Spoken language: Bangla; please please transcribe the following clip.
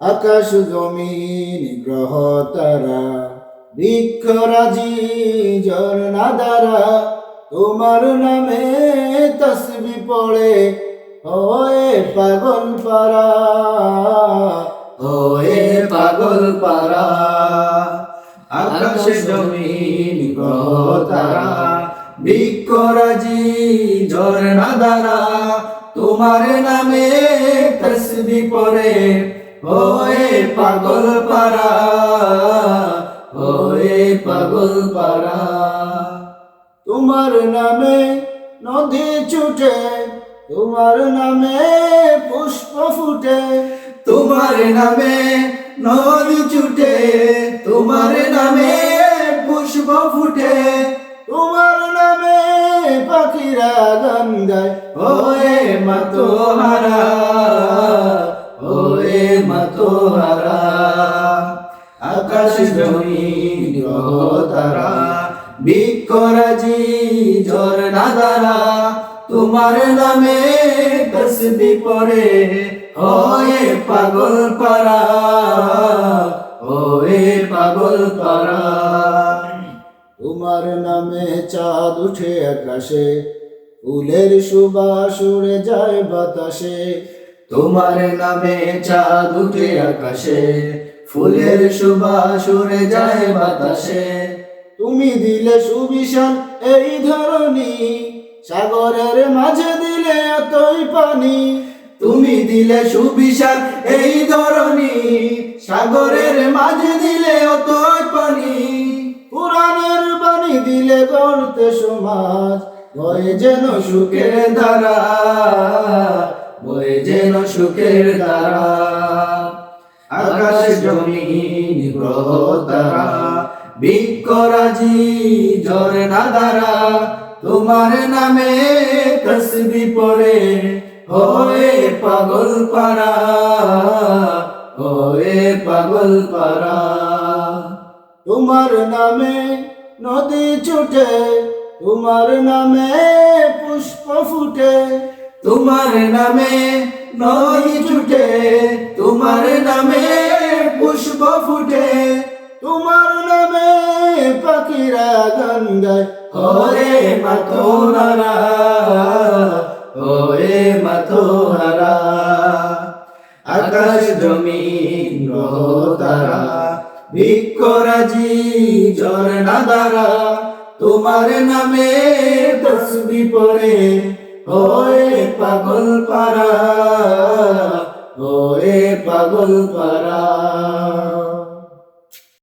আকাশ জমিন গ্রহ তারা বৃক্ষরাজি ঝর্ণা দ্বারা তোমার নামে তসবি পড়ে। ওয়ে পাগল পারা ওয়ে পাগল পারা আকাশ জমিন গ্রহ তারা বৃক্ষরাজি ঝর্ণা দ্বারা তোমার নামে তসবি পড়ে। ওয়ে পাগল পারা ওয়ে পাগল পারা তোমার নামে নদী ছুটে, তোমার নামে পুষ্প ফুটে, তোমার নামে নদী ছুটে, তোমার নামে পুষ্প ফুটে, তোমার নামে পাখিরা গান গায় ওয়ে মাতোহারা ওয়ে মাতোহারা আকাশ জমিন গ্রহ তারা বিকরাজি ঝর্ণা দ্বারা তোমার নামে তসবি পড়ে ওয়ে পাগল পারা ওয়ে পাগল পারা তোমার নামে চাঁদ উঠে আকাশে, ফুলের সুবাস উড়ে যায় বাতাসে তোমার নামে চাঁদ উঠে আকাশে, ফুলের সুবাস উড়ে যায় বাতাসে। তুমি দিলে সুবিশাল এই ধরনী সাগরের মাঝে দিলে এতই পানি। তুমি দিলে সুবিশাল এই ধরনী সাগরের মাঝে দিলে অতই পানি। পুরাণের বাণী দিলে গড়তে সমাজ বয়ে যেন সুখের ধারা। বয়ে যেন সুখের ধারা আকাশ জমিন গ্রহ তারা বিকরাজি ঝর্ণা দ্বারা, তোমার নামে তসবি পড়ে, হয়ে পাগল পারা হয়ে পাগল পারা তোমার নামে নদী ছুটে, তোমার নামে পুষ্প ফুটে তোমার নামে নদী ছুটে, তোমার নামে পুষ্প ফুটে। তোমার নামে পাখিরা গান গায় ওরে মাতোহারা ওরে মাতোহারা আকাশ গ্রহ তারা বিকরাজি ঝর্ণা দ্বারা, তোমার নামে তসবি পড়ে। ওয়ে পাগল পারা ওয়ে পাগল পারা